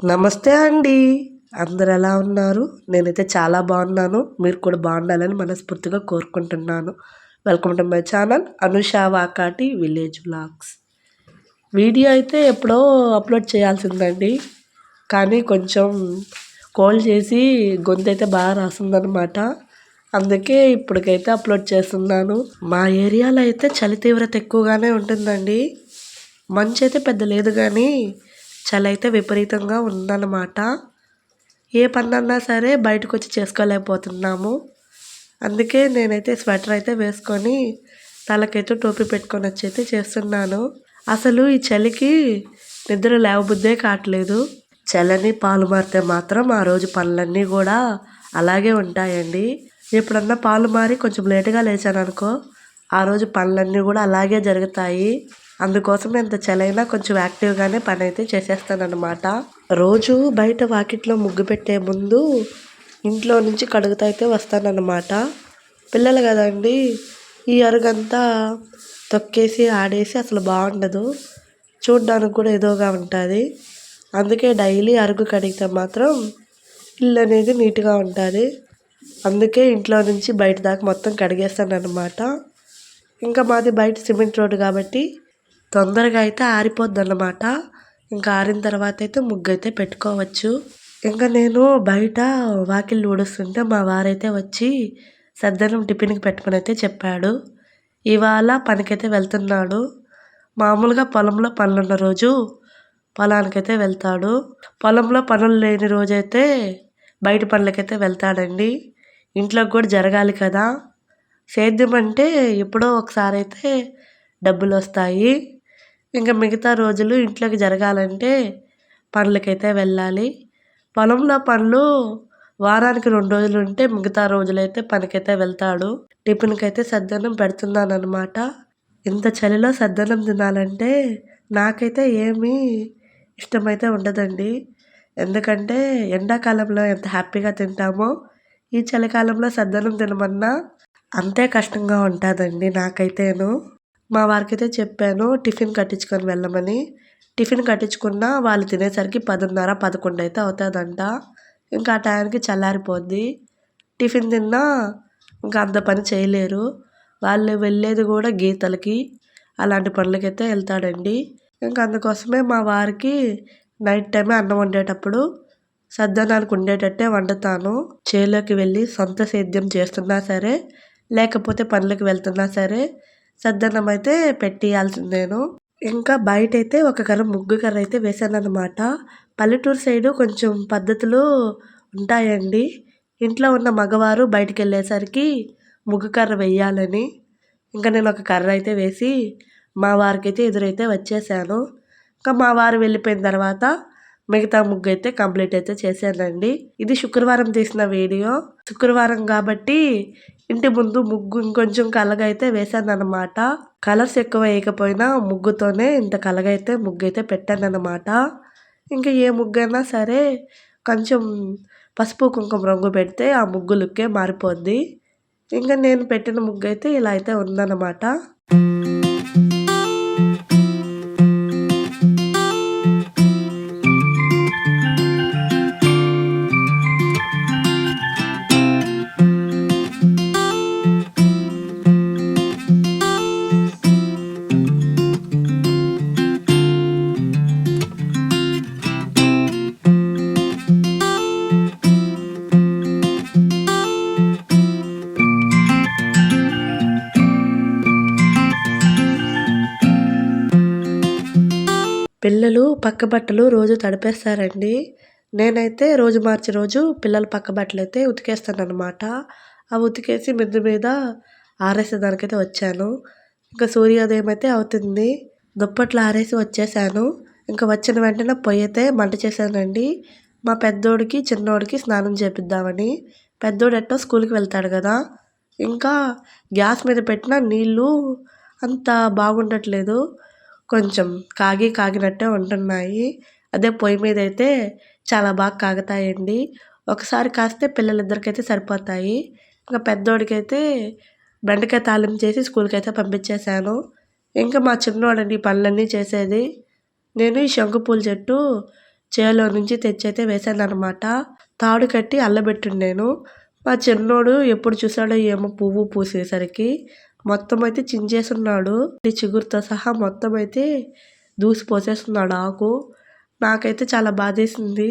నమస్తే అండి. అందరు ఎలా ఉన్నారు? నేనైతే చాలా బాగున్నాను. మీరు కూడా బాగుండాలని మనస్ఫూర్తిగా కోరుకుంటున్నాను. Welcome to my channel Anusha Vakati village blogs video అయితే ఎప్పుడో అప్లోడ్ చేయాల్సిందండి. కానీ కొంచెం కాల్ చేసి గొంతు అయితే బాగా రాసిందనమాట అందుకే ఇప్పటికైతే అప్లోడ్ చేస్తున్నాను. మా ఏరియాలో అయితే చలి తీవ్రత ఎక్కువగానే ఉంటుందండి. మంచి అయితే పెద్ద లేదు కానీ చలి అయితే విపరీతంగా ఉందన్నమాట. ఏ పనన్నా సరే బయటకు వచ్చి చేసుకోలేకపోతున్నాము. అందుకే నేనైతే స్వెటర్ అయితే వేసుకొని తలకైతే టోపీ పెట్టుకొని వచ్చి అయితే చేస్తున్నాను. అసలు ఈ చలికి నిద్ర లేవబుద్దే కావట్లేదు. చలని పాలు మారితే మాత్రం ఆ రోజు పనులన్నీ కూడా అలాగే ఉంటాయండి. ఎప్పుడన్నా పాలు మారి కొంచెం లేటుగా లేచాను అనుకో ఆ రోజు పనులన్నీ కూడా అలాగే జరుగుతాయి. అందుకోసం ఎంత చలైనా కొంచెం యాక్టివ్గానే పని అయితే చేసేస్తానన్నమాట. రోజు బయట వాకిట్లో ముగ్గు పెట్టే ముందు ఇంట్లో నుంచి కడుగుతా అయితే వస్తానన్నమాట. పిల్లలు కదండి ఈ అరుగంతా తొక్కేసి ఆడేసి అసలు బాగుండదు. చూడడానికి కూడా ఏదోగా ఉంటుంది. అందుకే డైలీ అరుగు కడిగితే మాత్రం ఇల్లు అనేది నీట్గా ఉంటుంది. అందుకే ఇంట్లో నుంచి బయట దాకా మొత్తం కడిగేస్తాను అనమాట ఇంకా మాది బయట సిమెంట్ రోడ్డు కాబట్టి తొందరగా అయితే ఆరిపోద్ది అన్నమాట ఇంకా ఆరిన తర్వాత అయితే ముగ్గు అయితే పెట్టుకోవచ్చు. ఇంకా నేను బయట వాకిళ్ళు ఊడుస్తుంటే మా వారైతే వచ్చి సద్దనం టిఫిన్కి పెట్టుకుని అయితే చెప్పాడు. ఇవాళ పనికైతే వెళ్తున్నాడు. మామూలుగా పొలంలో పనులున్న రోజు పొలానికైతే వెళ్తాడు. పొలంలో పనులు లేని రోజైతే బయట పనులకైతే వెళ్తాడండి. ఇంట్లోకి కూడా జరగాలి కదా. సేద్యం అంటే ఎప్పుడో ఒకసారి అయితే డబ్బులు వస్తాయి. ఇంకా మిగతా రోజులు ఇంట్లోకి జరగాలంటే పనులకైతే వెళ్ళాలి. పొలంలో పనులు వారానికి రెండు రోజులు ఉంటే మిగతా రోజులైతే పనికైతే వెళ్తాడు. టిఫిన్కి అయితే సద్దన్నం పెడుతున్నాను అనమాట ఇంత చలిలో సద్దనం తినాలంటే నాకైతే ఏమీ ఇష్టమైతే ఉండదండి. ఎందుకంటే ఎండాకాలంలో ఎంత హ్యాపీగా తింటామో ఈ చలికాలంలో సద్దనం తినమన్నా అంతే కష్టంగా ఉంటుందండి నాకైతేను. మా వారికైతే చెప్పాను టిఫిన్ కట్టించుకొని వెళ్ళమని. టిఫిన్ కట్టించుకున్న వాళ్ళు తినేసరికి పదిన్నర పదకొండు అయితే అవుతుందంట. ఇంకా ఆ టైంకి చల్లారిపోద్ది. టిఫిన్ తిన్నా ఇంకా అంత పని చేయలేరు. వాళ్ళు వెళ్ళేది కూడా గీతలకి. అలాంటి పనులకైతే వెళ్తాడండి. ఇంకా అందుకోసమే మా వారికి నైట్ టైమే అన్నం వండేటప్పుడు సద్దనానికి ఉండేటట్టే వండుతాను. చేలోకి వెళ్ళి సొంత సేద్యం చేస్తున్నా సరే లేకపోతే పనులకు వెళ్తున్నా సరే సద్దన్నం అయితే పెట్టియాల్సిందేను ఇంకా బయట అయితే ఒక కర్ర ముగ్గు కర్ర అయితే వేసాను అనమాట పల్లెటూరు సైడు కొంచెం పద్ధతులు ఉంటాయండి. ఇంట్లో ఉన్న మగవారు బయటికి వెళ్ళేసరికి ముగ్గు కర్ర వేయాలని ఇంకా నేను ఒక కర్ర అయితే వేసి మా వారికైతే ఎదురైతే వచ్చేసాను. ఇంకా మా వారు వెళ్ళిపోయిన తర్వాత మిగతా ముగ్గు అయితే కంప్లీట్ అయితే చేశానండి. ఇది శుక్రవారం తీసిన వీడియో. శుక్రవారం కాబట్టి ఇంటి ముందు ముగ్గు ఇంకొంచెం కలగైతే అయితే వేసాను అనమాట కలర్స్ ఎక్కువ వేయకపోయినా ముగ్గుతోనే ఇంత కలగైతే ముగ్గు అయితే పెట్టాను అనమాట ఇంకా ఏ ముగ్గైనా సరే కొంచెం పసుపు కుంకుమ రంగు పెడితే ఆ ముగ్గు లుక్కే మారిపోద్ది. ఇంకా నేను పెట్టిన ముగ్గు అయితే ఇలా అయితే ఉందన్నమాట. పిల్లలు పక్క బట్టలు రోజు తడిపేస్తారండి. నేనైతే రోజు మార్చి రోజు పిల్లల పక్క బట్టలు అయితే ఉతికేస్తాను అనమాట అవి ఉతికేసి మిద్ది మీద ఆరేసేదానికైతే వచ్చాను. ఇంకా సూర్యోదయం అయితే అవుతుంది. దుప్పట్లు ఆరేసి వచ్చేసాను. ఇంకా వచ్చిన వెంటనే పొయ్యి అయితే మంట చేశానండి. మా పెద్దోడికి చిన్నోడికి స్నానం చేపిద్దామని. పెద్దోడు ఎట్టో స్కూల్కి వెళ్తాడు కదా. ఇంకా గ్యాస్ మీద పెట్టిన నీళ్ళు అంత బాగుండట్లేదు. కొంచెం కాగి కాగినట్టే ఉంటున్నాయి. అదే పొయ్యి మీద అయితే చాలా బాగా కాగుతాయండి. ఒకసారి కాస్తే పిల్లలిద్దరికైతే సరిపోతాయి. ఇంకా పెద్దోడికైతే బెండకాయ తాలింపు చేసి స్కూల్కి అయితే పంపించేశాను. ఇంకా మా చిన్నోడండి పనులన్నీ చేసేది. నేను ఈ శంకుపూల చెట్టు చేలో నుంచి తెచ్చైతే వేసాను అనమాట తాడు కట్టి అల్లబెట్టిండేను. మా చిన్నోడు ఎప్పుడు చూసాడో ఏమో పువ్వు పూసేసరికి మొత్తం అయితే చించేస్తున్నాడు ఈ చిగురుతో సహా మొత్తం అయితే దూసి పోసేస్తున్నాడు ఆకు. నాకైతే చాలా బాధేసింది.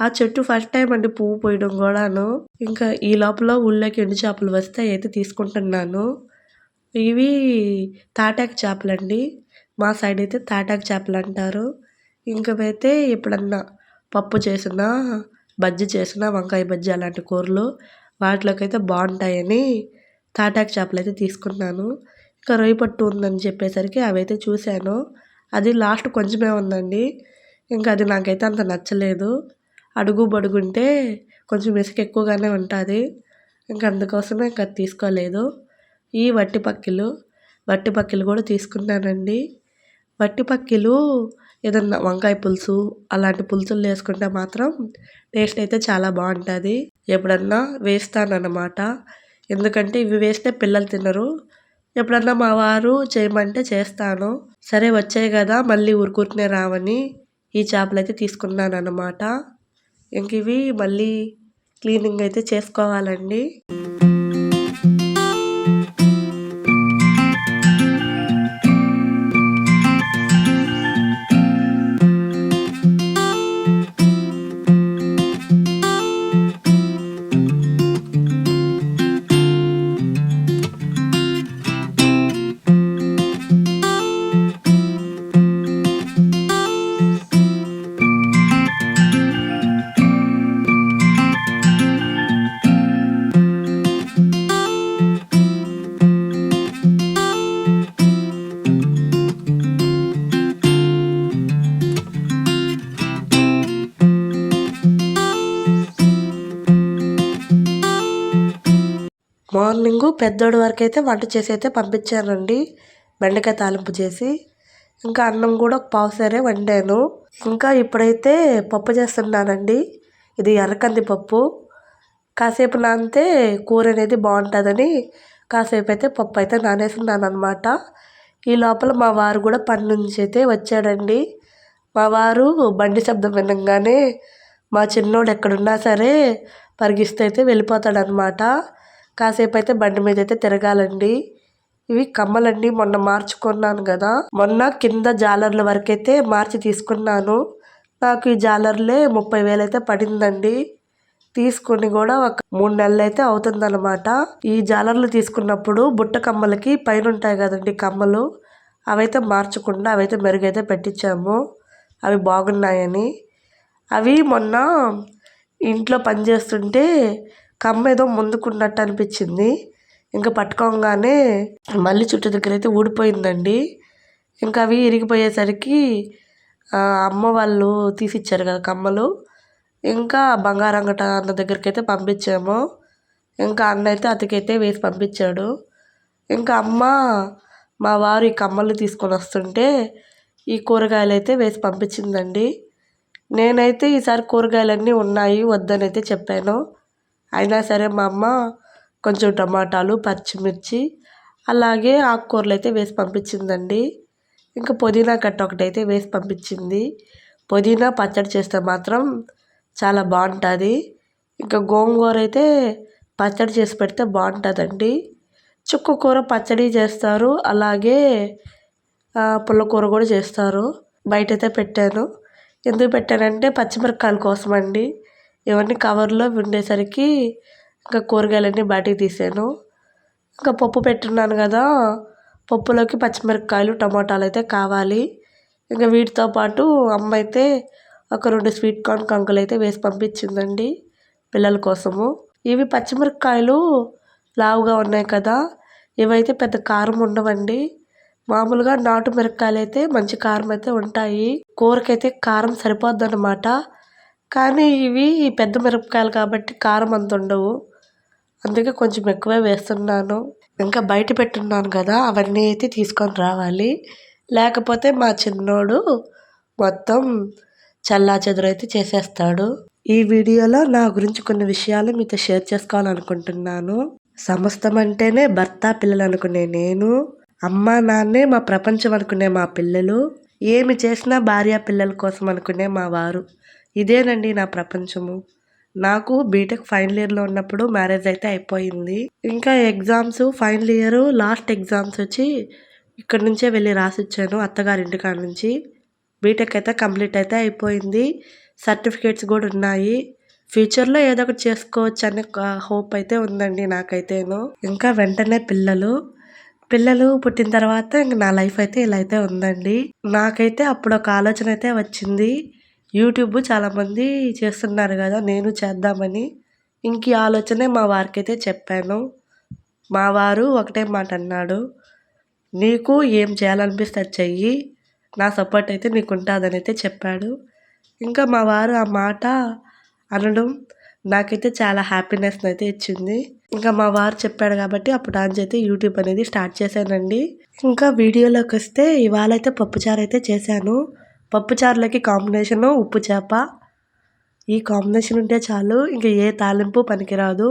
ఆ చెట్టు ఫస్ట్ టైం అండి పువ్వు పోయడం కూడాను. ఇంకా ఈ లోపల ఊళ్ళోకి ఎండు చేపలు వస్తే అయితే తీసుకుంటున్నాను. ఇవి తాటాకు చేపలండి. మా సైడ్ అయితే తాటాకు చేపలు అంటారు. ఇంకవైతే ఎప్పుడన్నా పప్పు చేసిన బజ్జీ చేసిన వంకాయ బజ్జీ అలాంటి కూరలు వాటిలోకి అయితే బాగుంటాయని తాటాకు చేపలు అయితే తీసుకున్నాను. ఇంకా రొయ్య పట్టు ఉందని చెప్పేసరికి అవైతే చూశాను. అది లాస్ట్ కొంచెమే ఉందండి. ఇంకా అది నాకైతే అంత నచ్చలేదు. అడుగు బడుగుంటే కొంచెం ఇసుక ఎక్కువగానే ఉంటుంది. ఇంకా అందుకోసమే ఇంకా తీసుకోలేదు. ఈ వట్టి పక్కిలు వట్టి పక్కిలు కూడా తీసుకున్నానండి. వట్టి పక్కిలు ఏదన్నా వంకాయ పులుసు అలాంటి పులుసులు వేసుకుంటే మాత్రం టేస్ట్ అయితే చాలా బాగుంటుంది. ఎప్పుడన్నా వేస్తానన్నమాట. ఎందుకంటే ఇవి వేస్తే పిల్లలు తినరు. ఎప్పుడన్నా మా వారు చేయమంటే చేస్తాను. సరే వచ్చాయి కదా మళ్ళీ ఊరుకూరుకునే రావని ఈ చేపలు అయితే తీసుకున్నాను అన్నమాట ఇంక ఇవి మళ్ళీ క్లీనింగ్ అయితే చేసుకోవాలండి. మార్నింగు పెద్దోడి వరకు అయితే వంట చేసి అయితే పంపించానండి. బెండకాయ తాలింపు చేసి. ఇంకా అన్నం కూడా ఒక పావుసారే వండాను. ఇంకా ఇప్పుడైతే పప్పు చేస్తున్నానండి. ఇది ఎర్రకంది పప్పు. కాసేపు నానితే కూర అనేది బాగుంటుందని కాసేపు అయితే పప్పు అయితే నానేస్తున్నాను అనమాట ఈ లోపల మా వారు కూడా పని నుంచి అయితే వచ్చాడండి. మా వారు బండి శబ్దం వినగానే మా చిన్నోడు ఎక్కడున్నా సరే పరిగిస్తే అయితే వెళ్ళిపోతాడనమాట కాసేపు అయితే బండి మీద అయితే తిరగాలండి. ఇవి కమ్మలండి. మొన్న మార్చుకున్నాను కదా. మొన్న కింద జాలర్ల వరకైతే మార్చి తీసుకున్నాను. నాకు ఈ జాలర్లే ముప్పై వేలు అయితే పడిందండి. తీసుకుని కూడా ఒక మూడు నెలలు అయితే అవుతుందన్నమాట. ఈ జాలర్లు తీసుకున్నప్పుడు బుట్ట కమ్మలకి పైన ఉంటాయి కదండి కమ్మలు. అవైతే మార్చకుండా అవైతే మెరుగైతే పెట్టించాము. అవి బాగున్నాయని. అవి మొన్న ఇంట్లో పనిచేస్తుంటే కమ్మ ఏదో ముందుకున్నట్టు అనిపించింది. ఇంకా పట్టుకోగానే మళ్ళీ చుట్టూ దగ్గర అయితే ఊడిపోయిందండి. ఇంకా అవి ఇరిగిపోయేసరికి అమ్మ వాళ్ళు తీసిచ్చారు కదా కమ్మలు. ఇంకా బంగారం గట అన్న దగ్గరికి అయితే పంపించాము. ఇంకా అన్న అయితే అతకైతే వేసి పంపించాడు. ఇంకా అమ్మ మా వారు ఈ కమ్మలు తీసుకొని వస్తుంటే ఈ కూరగాయలు అయితే వేసి పంపించిందండి. నేనైతే ఈసారి కూరగాయలన్నీ ఉన్నాయి వద్దనైతే చెప్పాను. అయినా సరే మా అమ్మ కొంచెం టమాటాలు పచ్చిమిర్చి అలాగే ఆకుకూరలు అయితే వేసి పంపించిందండి. ఇంకా పుదీనా కట్ట ఒకటైతే వేసి పంపించింది. పుదీనా పచ్చడి చేస్తే మాత్రం చాలా బాగుంటుంది. ఇంకా గోంగూర అయితే పచ్చడి చేసి పెడితే బాగుంటుందండి. చుక్క కూర పచ్చడి చేస్తారు అలాగే పుల్లకూర కూడా చేస్తారు. బయట అయితే పెట్టాను. ఎందుకు పెట్టానంటే పచ్చిమిరపకాయల కోసం అండి ఇవన్నీ కవర్లో ఉండేసరికి ఇంకా కూరగాయలన్నీ బయటికి తీసాను. ఇంకా పప్పు పెట్టున్నాను కదా పప్పులోకి పచ్చిమిరపకాయలు టమాటాలు అయితే కావాలి. ఇంకా వీటితో పాటు అమ్మ అయితే ఒక రెండు స్వీట్ కార్న్ కంకులు అయితే వేసి పంపించిందండి పిల్లల కోసము. ఇవి పచ్చిమిరపకాయలు లావుగా ఉన్నాయి కదా ఇవైతే పెద్ద కారం ఉండవండి. మామూలుగా నాటు మిరపకాయలు అయితే మంచి కారం అయితే ఉంటాయి. కూరకైతే కారం సరిపోద్ది కానీ ఇవి పెద్ద మిరపకాయలు కాబట్టి కారం అంత ఉండవు. అందుకే కొంచెం ఎక్కువే వేస్తున్నాను. ఇంకా బయట పెట్టున్నాను కదా అవన్నీ అయితే తీసుకొని రావాలి. లేకపోతే మా చిన్నోడు మొత్తం చల్లా చెదురైతే చేసేస్తాడు. ఈ వీడియోలో నా గురించి కొన్ని విషయాలు మీతో షేర్ చేసుకోవాలనుకుంటున్నాను. సమస్తం అంటేనే భర్త పిల్లలు అనుకునే నేను అమ్మ నాన్నే మా ప్రపంచం అనుకునే మా పిల్లలు ఏమి చేసినా భార్య పిల్లల కోసం అనుకునే మా వారు. ఇదేనండి నా ప్రపంచము. నాకు బీటెక్ ఫైనల్ ఇయర్లో ఉన్నప్పుడు మ్యారేజ్ అయితే అయిపోయింది. ఇంకా exams final year last exams వచ్చి ఇక్కడ నుంచే వెళ్ళి రాసిచ్చాను అత్తగారి అత్తగారింటి కాడ నుంచి. బీటెక్ అయితే కంప్లీట్ అయితే అయిపోయింది. సర్టిఫికేట్స్ కూడా ఉన్నాయి. ఫ్యూచర్లో ఏదో ఒకటి చేసుకోవచ్చు అనే హోప్ అయితే ఉందండి నాకైతేను. ఇంకా వెంటనే పిల్లలు. పిల్లలు పుట్టిన తర్వాత ఇంక నా లైఫ్ అయితే ఇలా అయితే ఉందండి. నాకైతే అప్పుడు ఒక ఆలోచన అయితే వచ్చింది. యూట్యూబ్ చాలామంది చేస్తున్నారు కదా నేను చేద్దామని. ఇంక ఈ ఆలోచనే మా వారికి అయితే చెప్పాను. మా వారు ఒకటే మాట అన్నాడు. నీకు ఏం చేయాలనిపిస్తే అది చెయ్యి నా సపోర్ట్ అయితే నీకు ఉంటుందని అయితే చెప్పాడు. ఇంకా మా వారు ఆ మాట అనడం నాకైతే చాలా హ్యాపీనెస్ని అయితే ఇచ్చింది. ఇంకా మా వారు చెప్పాడు కాబట్టి అప్పుడు ఆన్ అయితే యూట్యూబ్ అనేది స్టార్ట్ చేశానండి. ఇంకా వీడియోలోకి వస్తే ఇవాళ అయితే పప్పుచారు అయితే చేశాను. పప్పుచారులకి కాంబినేషను ఉప్పు చేప. ఈ కాంబినేషన్ ఉంటే చాలు ఇంకా ఏ తాలింపు పనికిరాదు.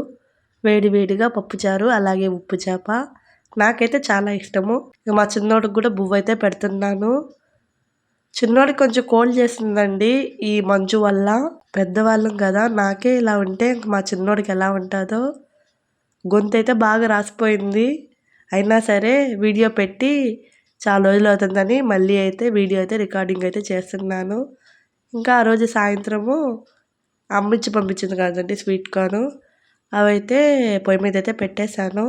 వేడి వేడిగా పప్పుచారు అలాగే ఉప్పు చేప. నాకైతే చాలా ఇష్టము. మా చిన్నోడికి కూడా బువ్వ అయితే పెడుతున్నాను. చిన్నోడికి కొంచెం కోల్డ్ చేసిందండి ఈ మంచు వల్ల. పెద్దవాళ్ళం కదా నాకే ఇలా ఉంటే ఇంక మా చిన్నోడికి ఎలా ఉంటుందో. గొంతు అయితే బాగా రాసిపోయింది. అయినా సరే వీడియో పెట్టి చాలా రోజులు అవుతుందని మళ్ళీ అయితే వీడియో అయితే రికార్డింగ్ అయితే చేస్తున్నాను. ఇంకా ఆ రోజు సాయంత్రము అమ్మిచ్చి పంపించింది కదండి స్వీట్ కార్న్. అవైతే పొయ్యి మీద అయితే పెట్టేశాను.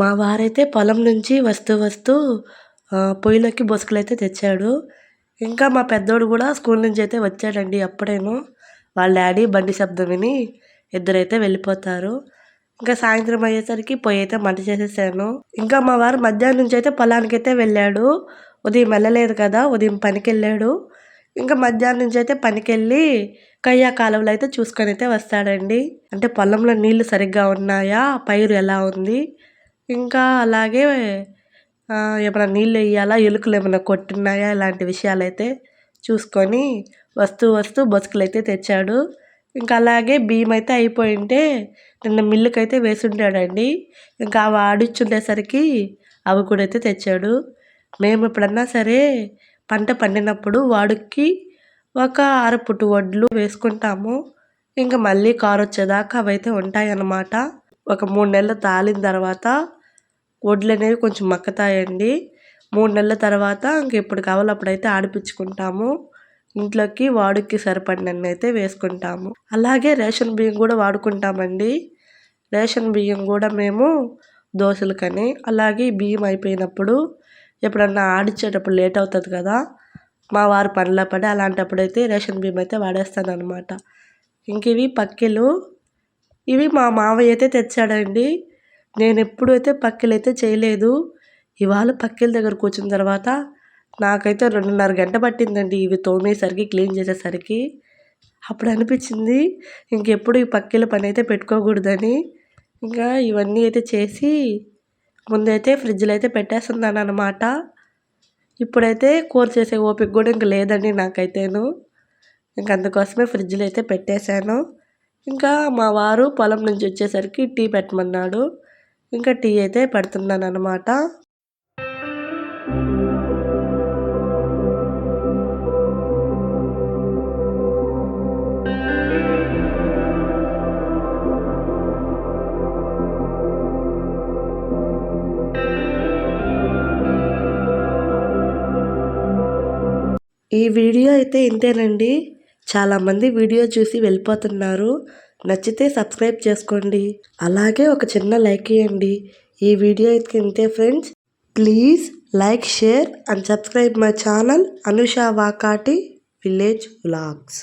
మా వారైతే పొలం నుంచి వస్తూ వస్తూ పొయ్యిలోకి బొసుకులు అయితే తెచ్చాడు. ఇంకా మా పెద్దోడు కూడా స్కూల్ నుంచి అయితే వచ్చాడండి అప్పుడేమో వాళ్ళ డాడీ బండి శబ్దం విని ఇద్దరైతే వెళ్ళిపోతారు. ఇంకా సాయంత్రం అయ్యేసరికి పొయ్యి అయితే మంట చేసేసాను. ఇంకా మా వారు మధ్యాహ్నం నుంచి అయితే పొలానికి అయితే వెళ్ళాడు. ఉదయం వెళ్ళలేదు కదా ఉదయం పనికి వెళ్ళాడు. ఇంకా మధ్యాహ్నం నుంచి అయితే పనికి వెళ్ళి కయ్యా కాలువలు అయితే చూసుకొని అయితే వస్తాడండి. అంటే పొలంలో నీళ్ళు సరిగ్గా ఉన్నాయా? పైరు ఎలా ఉంది? ఇంకా అలాగే ఏమైనా నీళ్ళు వేయాలా ఎలుకలు ఏమైనా కొట్టున్నాయా ఇలాంటి విషయాలు అయితే చూసుకొని వస్తూ వస్తూ బొసుకులు అయితే తెచ్చాడు. ఇంకా అలాగే బియ్యం అయితే అయిపోయింటే నిన్న మిల్లుకి అయితే వేసుంటాడండి. ఇంకా అవి ఆడిచ్చుండేసరికి అవి కూడా అయితే తెచ్చాడు. మేము ఎప్పుడన్నా సరే పంట పండినప్పుడు వాడుకి ఒక అరపుట్టు వడ్లు వేసుకుంటాము. ఇంకా మళ్ళీ కారు వచ్చేదాకా అవైతే ఉంటాయన్నమాట. ఒక మూడు నెలలు తాలిన తర్వాత వడ్లు అనేవి కొంచెం మక్కుతాయండి. మూడు నెలల తర్వాత ఇంక ఎప్పుడు కావాలో అప్పుడైతే ఆడిపించుకుంటాము. ఇంట్లోకి వాడుకి సరిపడినన్ని అయితే వేసుకుంటాము. అలాగే రేషన్ బియ్యం కూడా వాడుకుంటామండి. రేషన్ బియ్యం కూడా మేము దోశలకని అలాగే బియ్యం అయిపోయినప్పుడు ఎప్పుడన్నా ఆడిచ్చేటప్పుడు లేట్ అవుతుంది కదా మా వారు పనిలో పడి అలాంటప్పుడు అయితే రేషన్ బియ్యం అయితే వాడేస్తాను అనమాట ఇంక ఇవి పక్కిలు. ఇవి మా మావయ్య అయితే తెచ్చాడండి. నేను ఎప్పుడైతే పక్కిలైతే చేయలేదు ఇవాళ పక్కిల దగ్గర కూర్చున్న తర్వాత నాకైతే రెండున్నర గంట పట్టిందండి ఇవి తోమేసరికి క్లీన్ చేసేసరికి. అప్పుడు అనిపించింది ఇంకెప్పుడు ఈ పక్కిల పని అయితే పెట్టుకోకూడదని. ఇంకా ఇవన్నీ అయితే చేసి ముందైతే ఫ్రిడ్జ్లో అయితే పెట్టేస్తున్నాను అనమాట ఇప్పుడైతే కూర చేసే ఓపిక కూడా ఇంక లేదండి నాకైతేను. ఇంక అందుకోసమే ఫ్రిడ్జ్లో అయితే పెట్టేశాను. ఇంకా మా వారు పొలం నుంచి వచ్చేసరికి టీ పెట్టమన్నాడు. ఇంకా టీ అయితే పెడుతున్నాను అనమాట ఈ వీడియో అయితే ఇంతేనండి. చాలామంది వీడియో చూసి వెళ్ళిపోతున్నారు. నచ్చితే సబ్స్క్రైబ్ చేసుకోండి. అలాగే ఒక చిన్న లైక్ ఇవ్వండి ఈ వీడియో అయితే ఇంతే friends. Please like share and subscribe my channel Anusha Vakati village vlogs.